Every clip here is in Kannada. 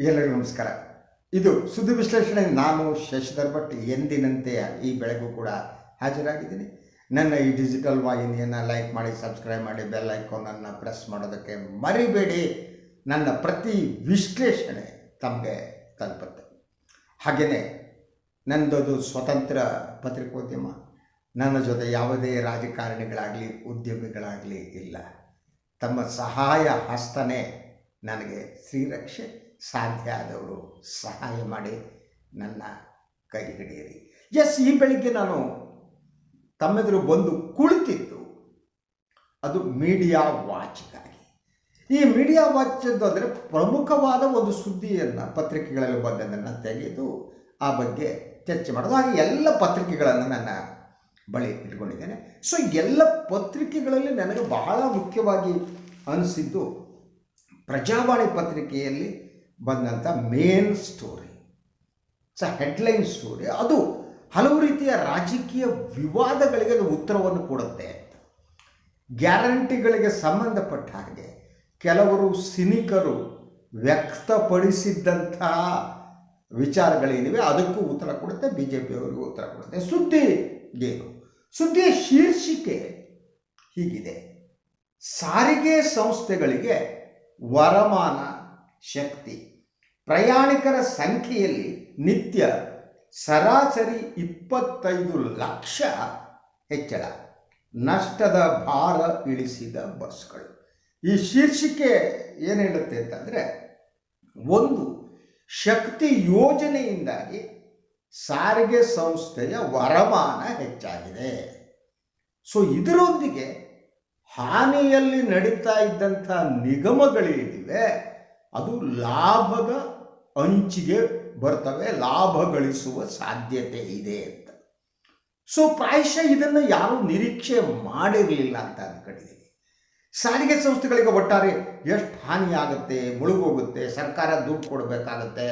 ಎಲ್ಲರಿಗೂ ನಮಸ್ಕಾರ. ಇದು ಸುದ್ದಿ ವಿಶ್ಲೇಷಣೆ. ನಾನು ಶಶಿಧರ್ ಭಟ್. ಎಂದಿನಂತೆ ಈ ಬೆಳಗೂ ಕೂಡ ಹಾಜರಾಗಿದ್ದೀನಿ. ನನ್ನ ಈ ಡಿಜಿಟಲ್ ವಾಹಿನಿಯನ್ನು ಲೈಕ್ ಮಾಡಿ, ಸಬ್ಸ್ಕ್ರೈಬ್ ಮಾಡಿ, ಬೆಲ್ ಐಕಾನನ್ನು ಪ್ರೆಸ್ ಮಾಡೋದಕ್ಕೆ ಮರಿಬೇಡಿ. ನನ್ನ ಪ್ರತಿ ವಿಶ್ಲೇಷಣೆ ತಮಗೆ ತಲುಪುತ್ತೆ. ಹಾಗೆಯೇ ನನ್ನದು ಸ್ವತಂತ್ರ ಪತ್ರಿಕೋದ್ಯಮ. ನನ್ನ ಜೊತೆ ಯಾವುದೇ ರಾಜಕಾರಣಿಗಳಾಗಲಿ, ಉದ್ಯಮಿಗಳಾಗಲಿ ಇಲ್ಲ. ತಮ್ಮ ಸಹಾಯ ಹಸ್ತನೇ ನನಗೆ ಶ್ರೀರಕ್ಷೆ. ಸಾಧ್ಯ ಆದವರು ಸಹಾಯ ಮಾಡಿ ನನ್ನ ಕೈ ಹಿಡಿಯಿರಿ. ಎಸ್ ಈ ಬೆಳಿಗ್ಗೆ ನಾನು ತಮ್ಮೆದುರು ಬಂದು ಕುಳಿತಿದ್ದು. ಅದು ಮೀಡಿಯಾ ವಾಚ್ಗಾಗಿ ಈ ಮೀಡಿಯಾ ವಾಚ್ ಅಂದರೆ ಪ್ರಮುಖವಾದ ಒಂದು ಸುದ್ದಿಯನ್ನು ಪತ್ರಿಕೆಗಳಲ್ಲಿ ಬಂದದನ್ನು ತೆಗೆದು ಆ ಬಗ್ಗೆ ಚರ್ಚೆ ಮಾಡೋದು. ಹಾಗೆ ಎಲ್ಲ ಪತ್ರಿಕೆಗಳನ್ನು ನನ್ನ ಬಳಿ ಇಟ್ಕೊಂಡಿದ್ದೇನೆ. ಸೊ ಎಲ್ಲ ಪತ್ರಿಕೆಗಳಲ್ಲಿ ನನಗೆ ಬಹಳ ಮುಖ್ಯವಾಗಿ ಅನಿಸಿದ್ದು ಪ್ರಜಾವಾಣಿ ಪತ್ರಿಕೆಯಲ್ಲಿ ಬಂದಂಥ ಮೇನ್ ಸ್ಟೋರಿ ಸ ಹೆಡ್ಲೈನ್ ಸ್ಟೋರಿ ಅದು ಹಲವು ರೀತಿಯ ರಾಜಕೀಯ ವಿವಾದಗಳಿಗೆ ಅದು ಉತ್ತರವನ್ನು ಕೊಡುತ್ತೆ ಅಂತ. ಗ್ಯಾರಂಟಿಗಳಿಗೆ ಸಂಬಂಧಪಟ್ಟ ಹಾಗೆ ಕೆಲವರು ಸಿನಿಕರು ವ್ಯಕ್ತಪಡಿಸಿದ್ದಂಥ ವಿಚಾರಗಳೇನಿವೆ ಅದಕ್ಕೂ ಉತ್ತರ ಕೊಡುತ್ತೆ ಬಿ ಜೆ ಪಿಯವರಿಗೂ ಉತ್ತರ ಕೊಡುತ್ತೆ. ಸುದ್ದಿ ಏನು? ಸುದ್ದಿಯ ಶೀರ್ಷಿಕೆ ಹೀಗಿದೆ. ಸಾರಿಗೆ ಸಂಸ್ಥೆಗಳಿಗೆ ವರಮಾನ ಶಕ್ತಿ. ಪ್ರಯಾಣಿಕರ ಸಂಖ್ಯೆಯಲ್ಲಿ ನಿತ್ಯ ಸರಾಸರಿ ಇಪ್ಪತ್ತೈದು ಲಕ್ಷ ಹೆಚ್ಚಳ. ನಷ್ಟದ ಭಾರ ಇಳಿಸಿದ ಬಸ್ಗಳು. ಈ ಶೀರ್ಷಿಕೆ ಏನು ಹೇಳುತ್ತೆ ಅಂತಂದರೆ, ಒಂದು, ಶಕ್ತಿ ಯೋಜನೆಯಿಂದಾಗಿ ಸಾರಿಗೆ ಸಂಸ್ಥೆಯ ವರಮಾನ ಹೆಚ್ಚಾಗಿದೆ. ಸೊ, ಇದರೊಂದಿಗೆ ಹಾನಿಯಲ್ಲಿ ನಡೀತಾ ಇದ್ದಂಥ ನಿಗಮಗಳೇನಿವೆ ಅದು ಲಾಭದ ಅಂಚಿಗೆ ಬರ್ತವೆ, ಲಾಭ ಗಳಿಸುವ ಸಾಧ್ಯತೆ ಇದೆ ಅಂತ. ಸೊ ಪ್ರಾಯಶಃ ಇದನ್ನು ಯಾರೂ ನಿರೀಕ್ಷೆ ಮಾಡಿರಲಿಲ್ಲ ಅಂತ ಅಂದ್ಕೊಂಡಿದ್ದೀನಿ ಸಾರಿಗೆ ಸಂಸ್ಥೆಗಳಿಗೆ ಒಟ್ಟಾರೆ ಎಷ್ಟು ಹಾನಿಯಾಗುತ್ತೆ, ಮುಳುಗೋಗುತ್ತೆ, ಸರ್ಕಾರ ದುಡ್ಡು ಕೊಡಬೇಕಾಗತ್ತೆ,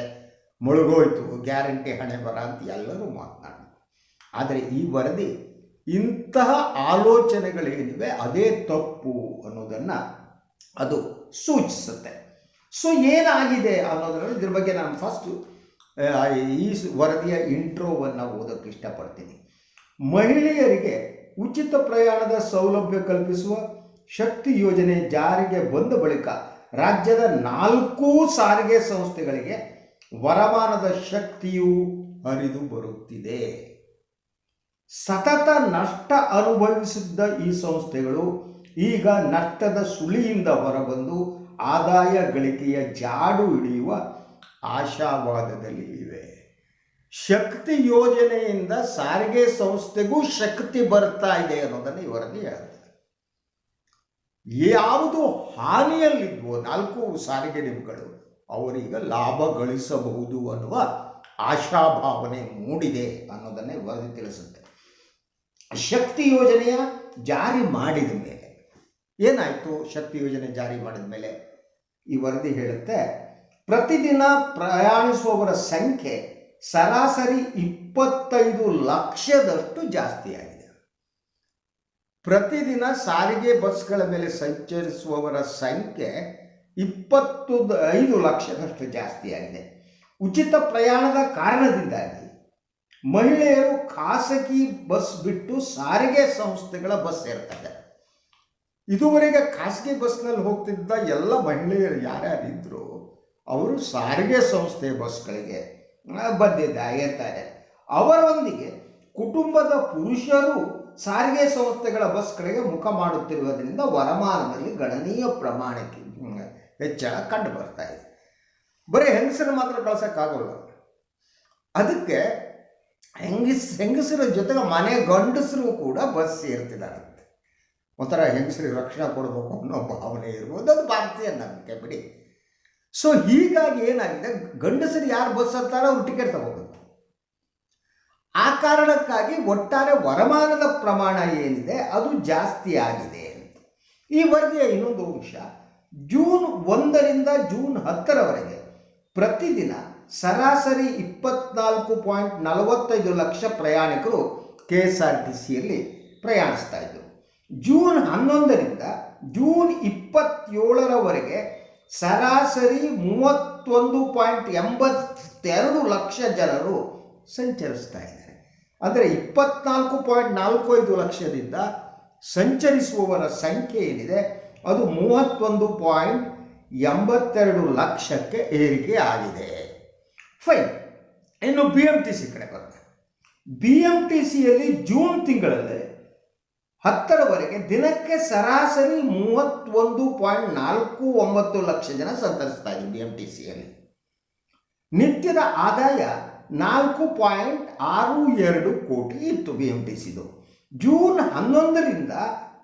ಮುಳುಗೋಯ್ತು, ಗ್ಯಾರಂಟಿ ಹಣೆ ಬರ ಅಂತ ಎಲ್ಲರೂ ಮಾತನಾಡಿದ್ರು. ಆದರೆ ಈ ವರದಿ ಇಂತಹ ಆಲೋಚನೆಗಳೇನಿವೆ, ಅದೇ ತಪ್ಪು ಅನ್ನೋದನ್ನು ಅದು ಸೂಚಿಸುತ್ತೆ. ಸೊ ಏನಾಗಿದೆ ಅನ್ನೋದರಲ್ಲಿ ಇದ್ರ ಬಗ್ಗೆ ನಾನು ಫಸ್ಟು ಈ ವರದಿಯ ಇಂಟ್ರೋವನ್ನು ಓದೋಕ್ಕೆ ಇಷ್ಟಪಡ್ತೀನಿ. ಮಹಿಳೆಯರಿಗೆ ಉಚಿತ ಪ್ರಯಾಣದ ಸೌಲಭ್ಯ ಕಲ್ಪಿಸುವ ಶಕ್ತಿ ಯೋಜನೆ ಜಾರಿಗೆ ಬಂದ ಬಳಿಕ ರಾಜ್ಯದ ನಾಲ್ಕೂ ಸಾರಿಗೆ ಸಂಸ್ಥೆಗಳಿಗೆ ವರಮಾನದ ಶಕ್ತಿಯು ಹರಿದು ಬರುತ್ತಿದೆ. ಸತತ ನಷ್ಟ ಅನುಭವಿಸಿದ್ದ ಈ ಸಂಸ್ಥೆಗಳು ಈಗ ನಷ್ಟದ ಸುಳಿಯಿಂದ ಹೊರಬಂದು ಆದಾಯ ಗಳಿಕೆಯ ಜಾಡು ಹಿಡಿಯುವ ಆಶಾವಾದದಲ್ಲಿ ಇವೆ. ಶಕ್ತಿ ಯೋಜನೆಯಿಂದ ಸಾರಿಗೆ ಸಂಸ್ಥೆಗೂ ಶಕ್ತಿ ಬರ್ತಾ ಇದೆ ಅನ್ನೋದನ್ನು ಈ ವರದಿ ಹೇಳ್ತದೆ ಯಾವುದು ಹಾನಿಯಲ್ಲಿದ್ವೋ ನಾಲ್ಕು ಸಾರಿಗೆ ನಿಮ್ಗಳು ಅವರೀಗ ಲಾಭ ಗಳಿಸಬಹುದು ಅನ್ನುವ ಆಶಾಭಾವನೆ ಮೂಡಿದೆ ಅನ್ನೋದನ್ನೇ ವರದಿ ತಿಳಿಸುತ್ತೆ. ಶಕ್ತಿ ಯೋಜನೆಯ ಜಾರಿ ಮಾಡಿದ ಮೇಲೆ ಏನಾಯಿತು? ಶಕ್ತಿ ಯೋಜನೆ ಜಾರಿ ಮಾಡಿದ ಮೇಲೆ ಈ ವರದಿ ಹೇಳುತ್ತೆ, ಪ್ರತಿದಿನ ಪ್ರಯಾಣಿಸುವವರ ಸಂಖ್ಯೆ ಸರಾಸರಿ ಇಪ್ಪತ್ತೈದು ಲಕ್ಷದಷ್ಟು ಜಾಸ್ತಿಯಾಗಿದೆ ಪ್ರತಿದಿನ ಸಾರಿಗೆ ಬಸ್ಗಳ ಮೇಲೆ ಸಂಚರಿಸುವವರ ಸಂಖ್ಯೆ ಇಪ್ಪತ್ತು ಐದು ಲಕ್ಷದಷ್ಟು ಜಾಸ್ತಿಯಾಗಿದೆ ಉಚಿತ ಪ್ರಯಾಣದ ಕಾರಣದಿಂದಾಗಿ ಮಹಿಳೆಯರು ಖಾಸಗಿ ಬಸ್ ಬಿಟ್ಟು ಸಾರಿಗೆ ಸಂಸ್ಥೆಗಳ ಬಸ್ ಸೇರ್ತಾರೆ. ಇದುವರೆಗೆ ಖಾಸಗಿ ಬಸ್ನಲ್ಲಿ ಹೋಗ್ತಿದ್ದ ಎಲ್ಲ ಮಹಿಳೆಯರು ಯಾರ್ಯಾರಿದ್ರು, ಅವರು ಸಾರಿಗೆ ಸಂಸ್ಥೆ ಬಸ್ಗಳಿಗೆ ಬಂದಿದ್ದ ಇರ್ತಾರೆ ಅವರೊಂದಿಗೆ ಕುಟುಂಬದ ಪುರುಷರು ಸಾರಿಗೆ ಸಂಸ್ಥೆಗಳ ಬಸ್ಗಳಿಗೆ ಮುಖ ಮಾಡುತ್ತಿರುವುದರಿಂದ ವರಮಾನದಲ್ಲಿ ಗಣನೀಯ ಪ್ರಮಾಣಕ್ಕೆ ಹೆಚ್ಚಳ ಕಂಡು ಬರ್ತಾ ಇದೆ. ಬರೀ ಹೆಂಗಸರು ಮಾತ್ರ ಕಳ್ಸೋಕ್ಕಾಗಲ್ಲ. ಅದಕ್ಕೆ ಹೆಂಗಸ್, ಹೆಂಗಸರ ಜೊತೆಗೆ ಮನೆ ಗಂಡಸರು ಕೂಡ ಬಸ್ ಸೇರ್ತಿದ್ದಾರಂತೆ ಒಂಥರ ಹೆಂಗಸರಿಗೆ ರಕ್ಷಣೆ ಕೊಡಬೇಕು ಅನ್ನೋ ಭಾವನೆ ಇರ್ಬೋದು. ಅದು ಭಾರತೀಯ ನಂಬಿಕೆ, ಬಿಡಿ. ಸೊ ಹೀಗಾಗಿ ಏನಾಗಿದೆ? ಗಂಡಸರು ಯಾರು ಬಸ್ ಹತ್ತಾರೋ ಅವ್ರು ಟಿಕೆಟ್ ತಗೋಬೇಕು. ಆ ಕಾರಣಕ್ಕಾಗಿ ಒಟ್ಟಾರೆ ವರಮಾನದ ಪ್ರಮಾಣ ಏನಿದೆ? ಅದು ಜಾಸ್ತಿ ಆಗಿದೆ ಅಂತ. ಈ ವರದಿಯ ಇನ್ನೊಂದು ಅಂಶ, ಜೂನ್ ಒಂದರಿಂದ ಜೂನ್ ಹತ್ತರವರೆಗೆ ಪ್ರತಿದಿನ ಸರಾಸರಿ ಇಪ್ಪತ್ನಾಲ್ಕು ಪಾಯಿಂಟ್ ನಲವತ್ತೈದು ಲಕ್ಷ ಪ್ರಯಾಣಿಕರು ಕೆ ಎಸ್ ಆರ್ ಟಿ ಸಿಯಲ್ಲಿ ಪ್ರಯಾಣಿಸ್ತಾ ಇದ್ದರು ಜೂನ್ ಹನ್ನೊಂದರಿಂದ ಜೂನ್ ಇಪ್ಪತ್ತೇಳರವರೆಗೆ ಸರಾಸರಿ ಮೂವತ್ತೊಂದು ಪಾಯಿಂಟ್ ಎಂಬತ್ತೆರಡು ಲಕ್ಷ ಜನರು ಸಂಚರಿಸ್ತಾ ಇದ್ದಾರೆ. ಅಂದರೆ ಇಪ್ಪತ್ನಾಲ್ಕು ಪಾಯಿಂಟ್ ನಾಲ್ಕು ಐದು ಲಕ್ಷದಿಂದ ಸಂಚರಿಸುವವರ ಸಂಖ್ಯೆ ಏನಿದೆ, ಅದು ಮೂವತ್ತೊಂದು ಪಾಯಿಂಟ್ ಎಂಬತ್ತೆರಡು ಲಕ್ಷಕ್ಕೆ ಏರಿಕೆ ಆಗಿದೆ. ಫೈನ್. ಇನ್ನು ಬಿ ಎಂ ಟಿ ಸಿ ಕಡೆ ಬರುತ್ತೆ ಬಿ ಎಂ ಟಿ ಸಿಯಲ್ಲಿ ಜೂನ್ ತಿಂಗಳಲ್ಲಿ ಹತ್ತರವರೆಗೆ ದಿನಕ್ಕೆ ಸರಾಸರಿ ಮೂವತ್ತೊಂದು ಪಾಯಿಂಟ್ ನಾಲ್ಕು ಒಂಬತ್ತು ಲಕ್ಷ ಜನ ಸಂತರಿಸ್ತಾ ಇದೆ ಬಿ ಎಂ ಟಿ ಸಿಯಲ್ಲಿ ನಿತ್ಯದ ಆದಾಯ ನಾಲ್ಕು ಪಾಯಿಂಟ್ ಆರು ಎರಡು ಕೋಟಿ ಇತ್ತು ಬಿ ಎಂ ಟಿ ಸಿದು ಜೂನ್ ಹನ್ನೊಂದರಿಂದ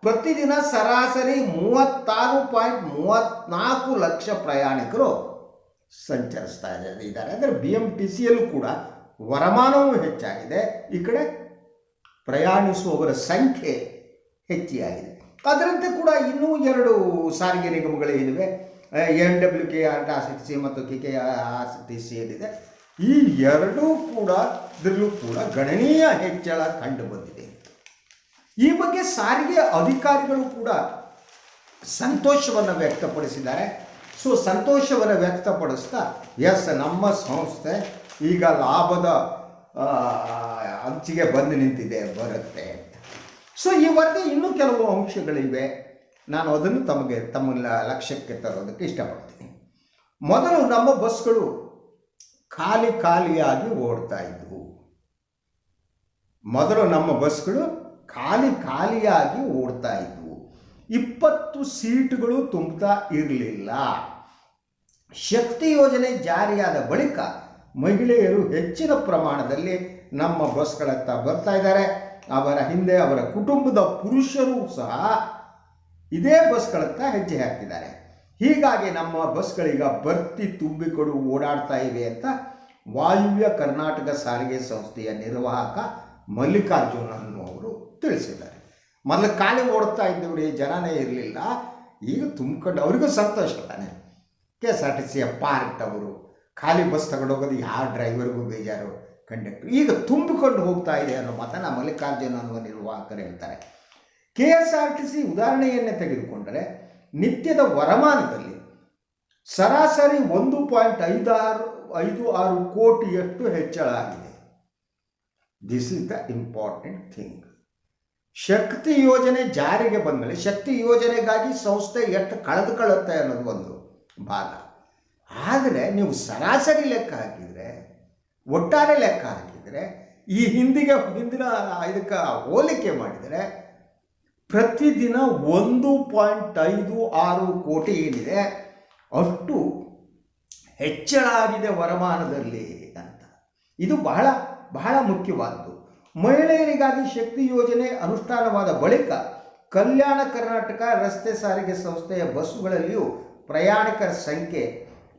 ಪ್ರತಿದಿನ ಸರಾಸರಿ ಮೂವತ್ತಾರು ಪಾಯಿಂಟ್ ಮೂವತ್ತ್ನಾಲ್ಕು ಲಕ್ಷ ಪ್ರಯಾಣಿಕರು ಸಂಚರಿಸ್ತಾ ಇದ್ದಾರೆ. ಅಂದರೆ ಬಿ ಎಂ ಟಿ ಸಿಯಲ್ಲೂ ಕೂಡ ವರಮಾನವೂ ಹೆಚ್ಚಾಗಿದೆ. ಈ ಕಡೆ ಪ್ರಯಾಣಿಸುವವರ ಸಂಖ್ಯೆ ಹೆಚ್ಚಿಯಾಗಿದೆ ಅದರಂತೆ ಕೂಡ ಇನ್ನೂ ಎರಡು ಸಾರಿಗೆ ನಿಗಮಗಳೇನಿವೆ N W K, R T C ಮತ್ತು ಕೆ ಕೆ ಟಿ ಸಿ ಏನಿದೆ ಈ ಎರಡೂ ಕೂಡ, ಇದರಲ್ಲೂ ಕೂಡ ಗಣನೀಯ ಹೆಚ್ಚಳ ಕಂಡು ಬಂದಿದೆ ಈ ಬಗ್ಗೆ ಸಾರಿಗೆ ಅಧಿಕಾರಿಗಳು ಕೂಡ ಸಂತೋಷವನ್ನು ವ್ಯಕ್ತಪಡಿಸಿದ್ದಾರೆ. ಸೊ, ಸಂತೋಷವನ್ನು ವ್ಯಕ್ತಪಡಿಸ್ತಾ ಎಸ್ ನಮ್ಮ ಸಂಸ್ಥೆ ಈಗ ಲಾಭದ ಅಂಚಿಗೆ ಬಂದು ನಿಂತಿದೆ, ಬರುತ್ತೆ. ಸೊ ಈ ವರ್ಗ ಇನ್ನೂ ಕೆಲವು ಅಂಶಗಳಿವೆ. ನಾನು ಅದನ್ನು ತಮಗೆ ತಮ್ಮ ಲಕ್ಷ್ಯಕ್ಕೆ ತರೋದಕ್ಕೆ ಇಷ್ಟಪಡ್ತೀನಿ. ಮೊದಲು ನಮ್ಮ ಬಸ್ಗಳು ಖಾಲಿ ಖಾಲಿಯಾಗಿ ಓಡ್ತಾ ಇದ್ವು. ಮೊದಲು ನಮ್ಮ ಬಸ್ಗಳು ಖಾಲಿ ಖಾಲಿಯಾಗಿ ಓಡ್ತಾ ಇದ್ವು. ಇಪ್ಪತ್ತು ಸೀಟ್ಗಳು ತುಂಬುತ್ತಾ ಇರಲಿಲ್ಲ. ಶಕ್ತಿ ಯೋಜನೆ ಜಾರಿಯಾದ ಬಳಿಕ ಮಹಿಳೆಯರು ಹೆಚ್ಚಿನ ಪ್ರಮಾಣದಲ್ಲಿ ನಮ್ಮ ಬಸ್ಗಳತ್ತ ಬರ್ತಾ ಇದ್ದಾರೆ. ಅವರ ಹಿಂದೆ ಅವರ ಕುಟುಂಬದ ಪುರುಷರು ಸಹ ಇದೇ ಬಸ್ಗಳತ್ತ ಹೆಜ್ಜೆ ಹಾಕ್ತಿದ್ದಾರೆ. ಹೀಗಾಗಿ ನಮ್ಮ ಬಸ್ಗಳೀಗ ಭರ್ತಿ ತುಂಬಿಕೊಂಡು ಓಡಾಡ್ತಾ ಇವೆ ಅಂತ ವಾಯುವ್ಯ ಕರ್ನಾಟಕ ಸಾರಿಗೆ ಸಂಸ್ಥೆಯ ನಿರ್ವಾಹಕ ಮಲ್ಲಿಕಾರ್ಜುನ ಅನ್ನುವರು ತಿಳಿಸಿದ್ದಾರೆ. ಮೊದಲು ಖಾಲಿ ಓಡ್ತಾ ಇದ್ದವರಿಗೆ ಜನನೇ ಇರಲಿಲ್ಲ. ಈಗ ತುಂಬಿಕೊಂಡು ಅವರಿಗೂ ಸಂತೋಷ ತಾನೆ. ಕೆ ಎಸ್ ಆರ್ ಟಿ ಸಿಯ ಪಾರ್ಟ್ ಅವರು ಖಾಲಿ ಬಸ್ ತಗೊಂಡೋಗೋದು ಯಾವ ಡ್ರೈವರ್ಗೂ ಬೇಜಾರು. ಕಂಡಕ್ಟರ್ ಈಗ ತುಂಬಿಕೊಂಡು ಹೋಗ್ತಾ ಇದೆ ಅನ್ನೋ ಮಾತನ್ನು ಮಲ್ಲಿಕಾರ್ಜುನ ಅನ್ನುವ ನಿರ್ವಾಹಕರು ಹೇಳ್ತಾರೆ. K S R T C ಉದಾಹರಣೆಯನ್ನೇ ತೆಗೆದುಕೊಂಡರೆ, ನಿತ್ಯದ ವರಮಾನದಲ್ಲಿ ಸರಾಸರಿ ಒಂದು ಪಾಯಿಂಟ್ ಐದಾರು ಐದು ಆರು ಕೋಟಿಯಷ್ಟು ಹೆಚ್ಚಳ ಆಗಿದೆ. This is the important thing Shakti ಯೋಜನೆ ಜಾರಿಗೆ ಬಂದ ಮೇಲೆ ಶಕ್ತಿ ಯೋಜನೆಗಾಗಿ ಸಂಸ್ಥೆ ಎಷ್ಟು ಕಳೆದುಕೊಳ್ಳುತ್ತೆ ಅನ್ನೋದು ಒಂದು ಭಾಗ. ಆದರೆ ನೀವು ಸರಾಸರಿ ಲೆಕ್ಕ ಹಾಕಿದರೆ ಒಟ್ಟಾರೆ ಲೆಕ್ಕ ಹಾಕಿದರೆ, ಈ ಹಿಂದಿಗೆ, ಹಿಂದಿನ ಇದಕ್ಕೆ ಹೋಲಿಕೆ ಮಾಡಿದರೆ, ಪ್ರತಿದಿನ ಒಂದು ಪಾಯಿಂಟ್ ಐದು ಆರು ಕೋಟಿ ಏನಿದೆ, ಅಷ್ಟು ಹೆಚ್ಚಳ ಆಗಿದೆ ವರಮಾನದಲ್ಲಿ ಅಂತ. ಇದು ಬಹಳ ಬಹಳ ಮುಖ್ಯವಾದ್ದು. ಮಹಿಳೆಯರಿಗಾಗಿ ಶಕ್ತಿ ಯೋಜನೆ ಅನುಷ್ಠಾನವಾದ ಬಳಿಕ ಕಲ್ಯಾಣ ಕರ್ನಾಟಕ ರಸ್ತೆ ಸಾರಿಗೆ ಸಂಸ್ಥೆಯ ಬಸ್ಸುಗಳಲ್ಲಿಯೂ ಪ್ರಯಾಣಿಕರ ಸಂಖ್ಯೆ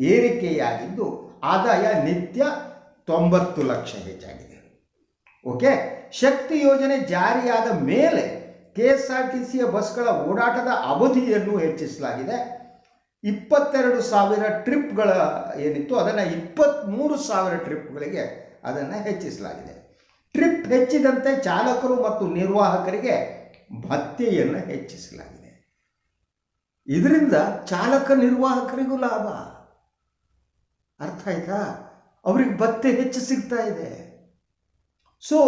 ಏರಿಕೆಯಾಗಿದ್ದು, ಆದಾಯ ನಿತ್ಯ ತೊಂಬತ್ತು ಲಕ್ಷ ಹೆಚ್ಚಾಗಿದೆ. ಓಕೆ ಶಕ್ತಿ ಯೋಜನೆ ಜಾರಿಯಾದ ಮೇಲೆ ಕೆ ಎಸ್ ಆರ್ ಟಿ ಸಿಯ ಬಸ್ಗಳ ಓಡಾಟದ ಅವಧಿಯನ್ನು ಹೆಚ್ಚಿಸಲಾಗಿದೆ. ಇಪ್ಪತ್ತೆರಡು ಸಾವಿರ ಟ್ರಿಪ್ಗಳ ಏನಿತ್ತು, ಅದನ್ನು ಇಪ್ಪತ್ತ್ಮೂರು ಸಾವಿರ ಟ್ರಿಪ್ಗಳಿಗೆ ಅದನ್ನು ಹೆಚ್ಚಿಸಲಾಗಿದೆ. ಟ್ರಿಪ್ ಹೆಚ್ಚಿದಂತೆ ಚಾಲಕರು ಮತ್ತು ನಿರ್ವಾಹಕರಿಗೆ ಭತ್ಯೆಯನ್ನು ಹೆಚ್ಚಿಸಲಾಗಿದೆ. ಇದರಿಂದ ಚಾಲಕ ನಿರ್ವಾಹಕರಿಗೂ ಲಾಭ. ಅರ್ಥ ಆಯ್ತಾ? ಅವ್ರಿಗೆ ಭತ್ತೆ ಹೆಚ್ಚು ಸಿಗ್ತಾ ಇದೆ. ಸೊ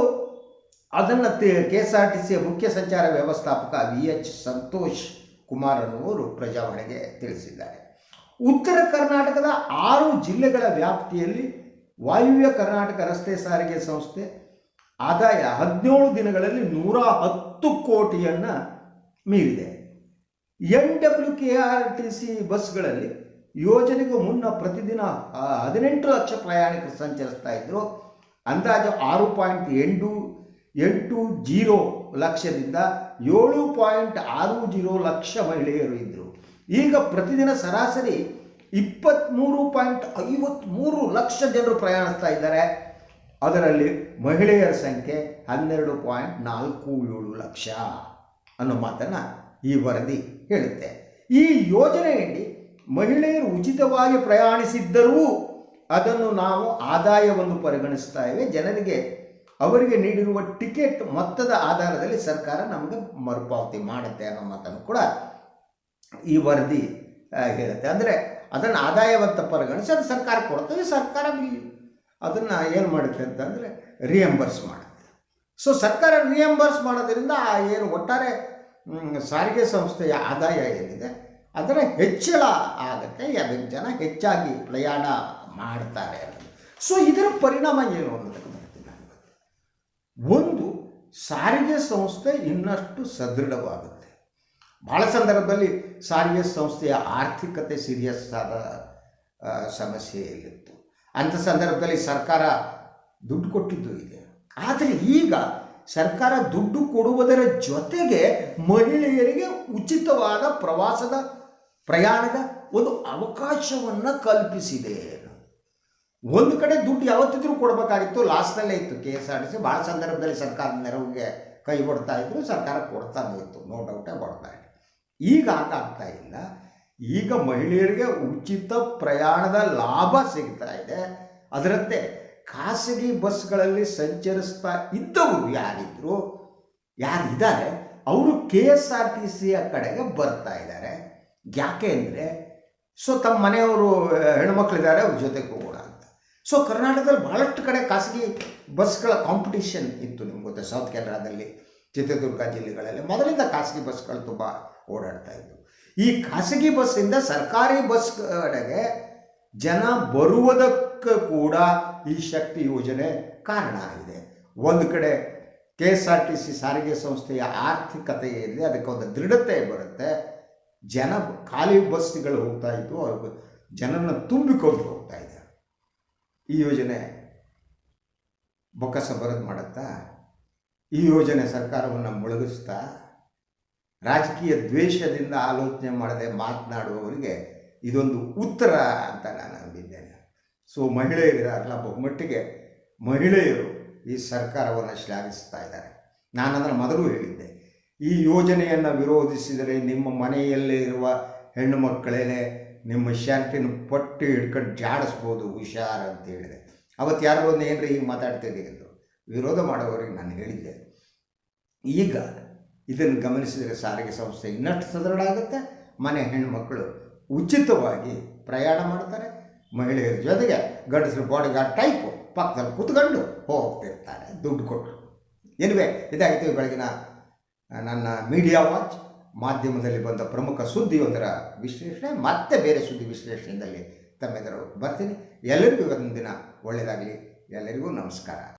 ಅದನ್ನು ಕೆ ಎಸ್ ಆರ್ ಟಿ ಸಿಯ ಮುಖ್ಯ ಸಂಚಾರ ವ್ಯವಸ್ಥಾಪಕ ವಿ ಎಚ್ ಸಂತೋಷ್ ಕುಮಾರ್ ಅನ್ನುವರು ಪ್ರಜಾವಾಣಿಗೆ ತಿಳಿಸಿದ್ದಾರೆ. ಉತ್ತರ ಕರ್ನಾಟಕದ ಆರು ಜಿಲ್ಲೆಗಳ ವ್ಯಾಪ್ತಿಯಲ್ಲಿ ವಾಯುವ್ಯ ಕರ್ನಾಟಕ ರಸ್ತೆ ಸಾರಿಗೆ ಸಂಸ್ಥೆ ಆದಾಯ ಹದಿನೇಳು ದಿನಗಳಲ್ಲಿ ನೂರ ಹತ್ತು ಕೋಟಿಯನ್ನು ಮೀರಿದೆ. N W K R T C ಬಸ್ಗಳಲ್ಲಿ ಯೋಜನೆಗೂ ಮುನ್ನ ಪ್ರತಿದಿನ ಹದಿನೆಂಟು ಲಕ್ಷ ಪ್ರಯಾಣಿಕರು ಸಂಚರಿಸ್ತಾ ಇದ್ದರು ಅಂದಾಜು ಆರು ಪಾಯಿಂಟ್ ಎಂಟು ಎಂಟು ಜೀರೋ ಲಕ್ಷದಿಂದ ಏಳು ಪಾಯಿಂಟ್ ಆರು ಜೀರೋ ಲಕ್ಷ ಮಹಿಳೆಯರು ಇದ್ದರು ಈಗ ಪ್ರತಿದಿನ ಸರಾಸರಿ ಇಪ್ಪತ್ತ್ಮೂರು ಪಾಯಿಂಟ್ ಐವತ್ತ್ಮೂರು ಲಕ್ಷ ಜನರು ಪ್ರಯಾಣಿಸ್ತಾ ಇದ್ದಾರೆ. ಅದರಲ್ಲಿ ಮಹಿಳೆಯರ ಸಂಖ್ಯೆ ಹನ್ನೆರಡು ಪಾಯಿಂಟ್ ನಾಲ್ಕು ಏಳು ಲಕ್ಷ ಅನ್ನೋ ಮಾತನ್ನು ಈ ವರದಿ ಹೇಳುತ್ತೆ. ಈ ಯೋಜನೆಯಲ್ಲಿ ಮಹಿಳೆಯರು ಉಚಿತವಾಗಿ ಪ್ರಯಾಣಿಸಿದ್ದರೂ ಅದನ್ನು ನಾವು ಆದಾಯವನ್ನು ಪರಿಗಣಿಸ್ತಾ ಇವೆ. ಜನರಿಗೆ ಅವರಿಗೆ ನೀಡಿರುವ ಟಿಕೆಟ್ ಮೊತ್ತದ ಆಧಾರದಲ್ಲಿ ಸರ್ಕಾರ ನಮಗೆ ಮರುಪಾವತಿ ಮಾಡುತ್ತೆ ಅನ್ನೋ ಮಾತನ್ನು ಕೂಡ ಈ ವರದಿ ಹೇಳುತ್ತೆ. ಅಂದರೆ ಅದನ್ನು ಆದಾಯವಂತ ಪರಿಗಣಿಸಿ ಅದು ಸರ್ಕಾರ ಕೊಡ್ತದೆ, ಸರ್ಕಾರ ಅದನ್ನು ಏನು ಮಾಡುತ್ತೆ ಅಂತಂದರೆ ರಿಯಂಬರ್ಸ್ ಮಾಡುತ್ತೆ. ಸೊ ಸರ್ಕಾರ ರಿಯಂಬರ್ಸ್ ಮಾಡೋದರಿಂದ ಏನು ಒಟ್ಟಾರೆ ಸಾರಿಗೆ ಸಂಸ್ಥೆಯ ಆದಾಯ ಏನಿದೆ ಅದರ ಹೆಚ್ಚಳ ಆಗುತ್ತೆ ಅದಕ್ಕೆ ಜನ ಹೆಚ್ಚಾಗಿ ಪ್ರಯಾಣ ಮಾಡ್ತಾರೆ ಸೊ ಇದರ ಪರಿಣಾಮ ಏನು ಅನ್ನೋದಕ್ಕೆ ಬರ್ತೀನಿ ಒಂದು, ಸಾರಿಗೆ ಸಂಸ್ಥೆ ಇನ್ನಷ್ಟು ಸದೃಢವಾಗುತ್ತೆ. ಭಾಳ ಸಂದರ್ಭದಲ್ಲಿ ಸಾರಿಗೆ ಸಂಸ್ಥೆಯ ಆರ್ಥಿಕತೆ ಸೀರಿಯಸ್ ಆದ ಸಮಸ್ಯೆಯಲ್ಲಿತ್ತು ಅಂಥ ಸಂದರ್ಭದಲ್ಲಿ ಸರ್ಕಾರ ದುಡ್ಡು ಕೊಟ್ಟಿದ್ದು ಇದೆ. ಆದರೆ ಈಗ ಸರ್ಕಾರ ದುಡ್ಡು ಕೊಡುವುದರ ಜೊತೆಗೆ ಮಹಿಳೆಯರಿಗೆ ಉಚಿತವಾದ ಪ್ರವಾಸದ ಪ್ರಯಾಣದ ಒಂದು ಅವಕಾಶವನ್ನು ಕಲ್ಪಿಸಿದೆ. ಒಂದು ಕಡೆ ದುಡ್ಡು ಯಾವತ್ತಿದ್ರೂ ಕೊಡಬೇಕಾಗಿತ್ತು ಲಾಸ್ಟಲ್ಲೇ ಇತ್ತು. K S R T C ಭಾಳ ಸಂದರ್ಭದಲ್ಲಿ ಸರ್ಕಾರದ ನೆರವಿಗೆ ಕೈ ಕೊಡ್ತಾ ಇದ್ರು, ಸರ್ಕಾರ ಕೊಡ್ತಾ ಇತ್ತು. ನೋ ಡೌಟೇ ಕೊಡ್ತಾ ಇದೆ ಈಗ ಹಾಗಾಗ್ತಾ ಇಲ್ಲ. ಈಗ ಮಹಿಳೆಯರಿಗೆ ಉಚಿತ ಪ್ರಯಾಣದ ಲಾಭ ಸಿಗ್ತಾ ಇದೆ. ಅದರಂತೆ ಖಾಸಗಿ ಬಸ್ಗಳಲ್ಲಿ ಸಂಚರಿಸ್ತಾ ಇದ್ದವರು ಯಾರಿದ್ರು, ಯಾರಿದ್ದಾರೆ, ಅವರು ಕೆ ಎಸ್ ಆರ್ ಟಿ ಸಿಯ ಕಡೆಗೆ ಬರ್ತಾ ಇದ್ದಾರೆ. ಯಾಕೆ ಅಂದರೆ ಸೊ ತಮ್ಮ ಮನೆಯವರು ಹೆಣ್ಮಕ್ಳಿದ್ದಾರೆ ಅವ್ರ ಜೊತೆಗೆ ಹೋಗೋಣ ಅಂತ. ಸೊ ಕರ್ನಾಟಕದಲ್ಲಿ ಭಾಳಷ್ಟು ಕಡೆ ಖಾಸಗಿ ಬಸ್ಗಳ ಕಾಂಪಿಟಿಷನ್ ಇತ್ತು ನಿಮ್ಗೆ ಗೊತ್ತೆ? ಸೌತ್ ಕೆನರಾದಲ್ಲಿ ಚಿತ್ರದುರ್ಗ ಜಿಲ್ಲೆಗಳಲ್ಲಿ. ಮೊದಲಿಂದ ಖಾಸಗಿ ಬಸ್ಗಳು ತುಂಬ ಓಡಾಡ್ತಾ ಇದ್ವು. ಈ ಖಾಸಗಿ ಬಸ್ಸಿಂದ ಸರ್ಕಾರಿ ಬಸ್ ಕಡೆಗೆ ಜನ ಬರುವುದಕ್ಕೆ ಕೂಡ ಈ ಶಕ್ತಿ ಯೋಜನೆ ಕಾರಣ ಆಗಿದೆ. ಒಂದು ಕಡೆ K S R T C ಸಾರಿಗೆ ಸಂಸ್ಥೆಯ ಆರ್ಥಿಕತೆ ಇದೆ ಅದಕ್ಕೆ ಒಂದು ದೃಢತೆ ಬರುತ್ತೆ. ಜನ ಖಾಲಿ ಬಸ್ಗಳು ಹೋಗ್ತಾ ಇತ್ತು ಅವ್ರ ಜನರನ್ನು ತುಂಬಿಕೊಂಡು ಹೋಗ್ತಾ ಇದೆ ಈ ಯೋಜನೆ ಬೊಕ್ಕಸ ಬರದು ಮಾಡುತ್ತಾ? ಈ ಯೋಜನೆ ಸರ್ಕಾರವನ್ನು ಮುಳುಗಿಸ್ತಾ? ರಾಜಕೀಯ ದ್ವೇಷದಿಂದ ಆಲೋಚನೆ ಮಾಡದೆ ಮಾತನಾಡುವವರಿಗೆ ಇದೊಂದು ಉತ್ತರ ಅಂತ ನಾನು ನಂಬಿದ್ದೇನೆ. ಸೊ ಮಹಿಳೆಯರಿದಾರಲ್ಲ ಬಹುಮಟ್ಟಿಗೆ ಮಹಿಳೆಯರು ಈ ಸರ್ಕಾರವನ್ನು ಶ್ಲಾಘಿಸ್ತಾ ಇದ್ದಾರೆ. ನಾನು ಅದನ್ನು ಮೊದಲು ಹೇಳಿದ್ದೆ ಈ ಯೋಜನೆಯನ್ನು ವಿರೋಧಿಸಿದರೆ ನಿಮ್ಮ ಮನೆಯಲ್ಲೇ ಇರುವ ಹೆಣ್ಣು ಮಕ್ಕಳೇನೆ ನಿಮ್ಮ ಶಾಂತಿನ ಪಟ್ಟು ಹಿಡ್ಕೊಂಡು ಜಾಡಿಸ್ಬೋದು, ಹುಷಾರು ಅಂತ ಹೇಳಿದೆ. ಅವತ್ತು ಯಾರೋ ಒಂದು ಏನ್ರಿ ಈಗ ಮಾತಾಡ್ತಿದ್ದೆ ಅಂದರು. ವಿರೋಧ ಮಾಡೋವರಿಗೆ ನಾನು ಹೇಳಿದ್ದೆ. ಈಗ ಇದನ್ನು ಗಮನಿಸಿದರೆ ಸಾರಿಗೆ ಸಂಸ್ಥೆ ಇನ್ನಷ್ಟು ಸದೃಢ ಆಗುತ್ತೆ. ಮನೆ ಹೆಣ್ಣುಮಕ್ಕಳು ಉಚಿತವಾಗಿ ಪ್ರಯಾಣ ಮಾಡ್ತಾರೆ. ಮಹಿಳೆಯರ ಜೊತೆಗೆ ಗಂಡಸರು ಬಾಡಿ ಗಾರ್ಡ್ ಟೈಪು ಪಕ್ಕದಲ್ಲಿ ಕೂತ್ಕೊಂಡು ಹೋಗ್ತಿರ್ತಾರೆ, ದುಡ್ಡು ಕೊಟ್ಟರು ಎನಿವೆ ಇದಾಗಿತ್ತು ಬೆಳಗಿನ ನನ್ನ ಮೀಡಿಯಾ ವಾಚ್ ಮಾಧ್ಯಮದಲ್ಲಿ ಬಂದ ಪ್ರಮುಖ ಸುದ್ದಿಯೊಂದರ ವಿಶ್ಲೇಷಣೆ, ಮತ್ತೆ ಬೇರೆ ಸುದ್ದಿ ವಿಶ್ಲೇಷಣೆಯಲ್ಲಿ ತಮ್ಮೆದುರು ಬರ್ತೀನಿ. ಎಲ್ಲರಿಗೂ ಇವತ್ತಿನ ದಿನ ಒಳ್ಳೆಯದಾಗಲಿ. ಎಲ್ಲರಿಗೂ ನಮಸ್ಕಾರ.